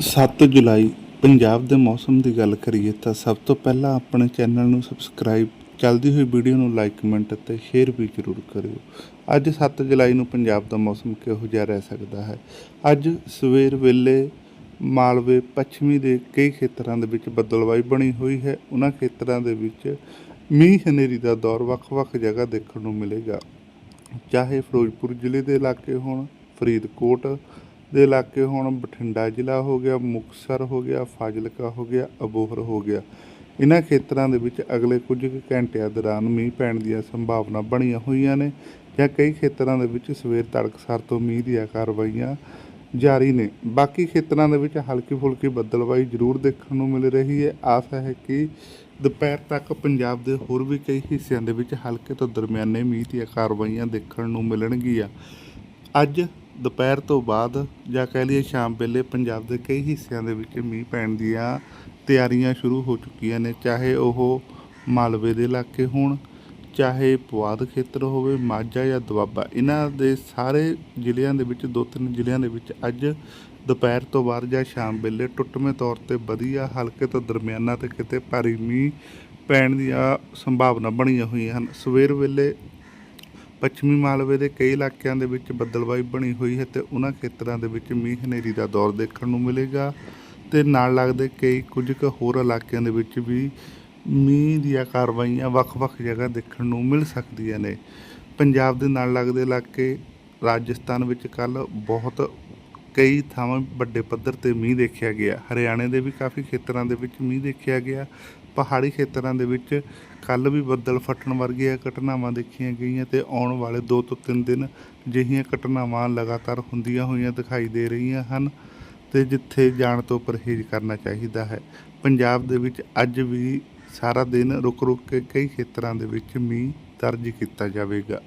7 ਜੁਲਾਈ, ਪੰਜਾਬ ਦੇ ਮੌਸਮ ਦੀ ਗੱਲ ਕਰੀਏ ਤਾਂ ਸਭ ਤੋਂ ਪਹਿਲਾਂ ਆਪਣੇ ਚੈਨਲ ਨੂੰ ਸਬਸਕ੍ਰਾਈਬ, ਚੱਲਦੀ ਹੋਈ ਵੀਡੀਓ ਨੂੰ ਲਾਈਕ, ਕਮੈਂਟ ਅਤੇ ਸ਼ੇਅਰ ਵੀ ਜ਼ਰੂਰ ਕਰਿਓ। ਅੱਜ 7 ਜੁਲਾਈ ਨੂੰ ਪੰਜਾਬ ਦਾ ਮੌਸਮ ਕਿਹੋ ਜਿਹਾ ਰਹਿ ਸਕਦਾ ਹੈ? ਅੱਜ ਸਵੇਰ ਵੇਲੇ ਮਾਲਵੇ ਪੱਛਮੀ ਦੇ ਕਈ ਖੇਤਰਾਂ ਦੇ ਵਿੱਚ ਬੱਦਲਵਾਈ ਬਣੀ ਹੋਈ ਹੈ। ਉਹਨਾਂ ਖੇਤਰਾਂ ਦੇ ਵਿੱਚ ਮੀਂਹ ਹਨੇਰੀ ਦਾ ਦੌਰ ਵੱਖ-ਵੱਖ ਜਗ੍ਹਾ ਦੇਖਣ ਨੂੰ ਮਿਲੇਗਾ। ਚਾਹੇ ਫਿਰੋਜ਼ਪੁਰ ਜ਼ਿਲ੍ਹੇ ਦੇ ਇਲਾਕੇ ਹੋਣ, ਫਰੀਦਕੋਟ ਦੇ ਇਲਾਕੇ ਹੁਣ ਬਠਿੰਡਾ ਜ਼ਿਲ੍ਹਾ ਹੋ ਗਿਆ, ਮੁਕਤਸਰ ਹੋ ਗਿਆ, ਫਾਜ਼ਿਲਕਾ ਹੋ ਗਿਆ, ਅਬੋਹਰ ਹੋ ਗਿਆ। ਇਹਨਾਂ ਖੇਤਰਾਂ ਦੇ ਵਿੱਚ ਅਗਲੇ ਕੁਝ ਕੁ ਘੰਟਿਆਂ ਦੌਰਾਨ ਮੀਂਹ ਪੈਣ ਦੀਆਂ ਸੰਭਾਵਨਾ ਬਣੀਆਂ ਹੋਈਆਂ ਨੇ ਜਾਂ ਕਈ ਖੇਤਰਾਂ ਦੇ ਵਿੱਚ ਸਵੇਰ ਤੜਕਸਾਰ ਤੋਂ ਮੀਂਹ ਦੀਆਂ ਕਾਰਵਾਈਆਂ ਜਾਰੀ ਨੇ। ਬਾਕੀ ਖੇਤਰਾਂ ਦੇ ਵਿੱਚ ਹਲਕੀ ਫੁਲਕੀ ਬੱਦਲਵਾਈ ਜ਼ਰੂਰ ਦੇਖਣ ਨੂੰ ਮਿਲ ਰਹੀ ਹੈ। ਆਸ ਹੈ ਕਿ ਦੁਪਹਿਰ ਤੱਕ ਪੰਜਾਬ ਦੇ ਹੋਰ ਵੀ ਕਈ ਹਿੱਸਿਆਂ ਦੇ ਵਿੱਚ ਹਲਕੇ ਤੋਂ ਦਰਮਿਆਨੇ ਮੀਂਹ ਦੀਆਂ ਕਾਰਵਾਈਆਂ ਦੇਖਣ ਨੂੰ ਮਿਲਣਗੀਆਂ। ਅੱਜ ਦੁਪਹਿਰ ਤੋਂ ਬਾਅਦ ਜਾਂ ਕਹਿ ਲਈਏ ਸ਼ਾਮ ਵੇਲੇ ਪੰਜਾਬ ਦੇ ਕਈ ਹਿੱਸਿਆਂ ਦੇ ਵਿੱਚ ਮੀਂਹ ਪੈਣ ਦੀਆਂ ਤਿਆਰੀਆਂ ਸ਼ੁਰੂ ਹੋ ਚੁੱਕੀਆਂ ਨੇ, ਚਾਹੇ ਉਹ ਮਾਲਵੇ ਦੇ ਇਲਾਕੇ ਹੋਣ, ਚਾਹੇ ਪੁਆਧ ਖੇਤਰ ਹੋਵੇ, ਮਾਝਾ ਜਾਂ ਦੁਆਬਾ। ਇਹਨਾਂ ਦੇ ਸਾਰੇ ਜ਼ਿਲ੍ਹਿਆਂ ਦੇ ਵਿੱਚ, ਦੋ ਤਿੰਨ ਜ਼ਿਲ੍ਹਿਆਂ ਦੇ ਵਿੱਚ ਅੱਜ ਦੁਪਹਿਰ ਤੋਂ ਬਾਅਦ ਜਾਂ ਸ਼ਾਮ ਵੇਲੇ ਟੁੱਟਵੇਂ ਤੌਰ ਤੇ ਵਧੀਆ, ਹਲਕੇ ਤੋਂ ਦਰਮਿਆਨਾ ਤੇ ਕਿਤੇ ਭਾਰੀ ਮੀਂਹ ਪੈਣ ਦੀਆਂ ਸੰਭਾਵਨਾ ਬਣੀਆਂ ਹੋਈਆਂ ਹਨ। ਸਵੇਰ ਵੇਲੇ ਪੱਛਮੀ ਮਾਲਵੇ ਦੇ ਕਈ ਇਲਾਕਿਆਂ ਦੇ ਵਿੱਚ ਬੱਦਲਵਾਈ ਬਣੀ ਹੋਈ ਹੈ ਤੇ ਉਹਨਾਂ ਖੇਤਰਾਂ ਦੇ ਵਿੱਚ ਮੀਂਹ ਹਨੇਰੀ ਦਾ ਦੌਰ ਦੇਖਣ ਨੂੰ ਮਿਲੇਗਾ। ਤੇ ਨਾਲ ਲੱਗਦੇ ਕਈ ਕੁਝ ਕੁ ਹੋਰ ਇਲਾਕਿਆਂ ਦੇ ਵਿੱਚ ਵੀ ਮੀਂਹ ਦੀਆਂ ਕਾਰਵਾਈਆਂ ਵੱਖ-ਵੱਖ ਜਗ੍ਹਾ ਦੇਖਣ ਨੂੰ ਮਿਲ ਸਕਦੀਆਂ ਨੇ। ਪੰਜਾਬ ਦੇ ਨਾਲ ਲੱਗਦੇ ਇਲਾਕੇ ਰਾਜਸਥਾਨ ਵਿੱਚ ਕੱਲ ਬਹੁਤ ਕਈ ਥਾਵਾਂ ਵੱਡੇ ਪੱਧਰ ਤੇ ਮੀਂਹ ਦੇਖਿਆ ਗਿਆ। ਹਰਿਆਣੇ ਦੇ ਵੀ ਕਾਫੀ ਖੇਤਰਾਂ ਦੇ ਵਿੱਚ ਮੀਂਹ ਦੇਖਿਆ ਗਿਆ। ਪਹਾੜੀ ਖੇਤਰਾਂ ਦੇ ਵਿੱਚ ਕੱਲ ਵੀ ਬੱਦਲ ਫਟਣ ਵਰਗੀਆਂ ਘਟਨਾਵਾਂ ਦੇਖੀਆਂ ਗਈਆਂ ਤੇ ਆਉਣ ਵਾਲੇ 2 ਤੋਂ 3 ਦਿਨ ਅਜਿਹੀਆਂ ਘਟਨਾਵਾਂ ਲਗਾਤਾਰ ਹੁੰਦੀਆਂ ਹੋਈਆਂ ਦਿਖਾਈ ਦੇ ਰਹੀਆਂ ਹਨ ਤੇ ਜਿੱਥੇ ਜਾਣ ਤੋਂ ਪਰਹੇਜ਼ ਕਰਨਾ ਚਾਹੀਦਾ ਹੈ। ਪੰਜਾਬ ਦੇ ਵਿੱਚ ਅੱਜ ਵੀ ਸਾਰਾ ਦਿਨ ਰੁਕ ਰੁਕ ਕੇ ਕਈ ਖੇਤਰਾਂ ਦੇ ਵਿੱਚ ਮੀਂਹ ਦਰਜ ਕੀਤਾ ਜਾਵੇਗਾ।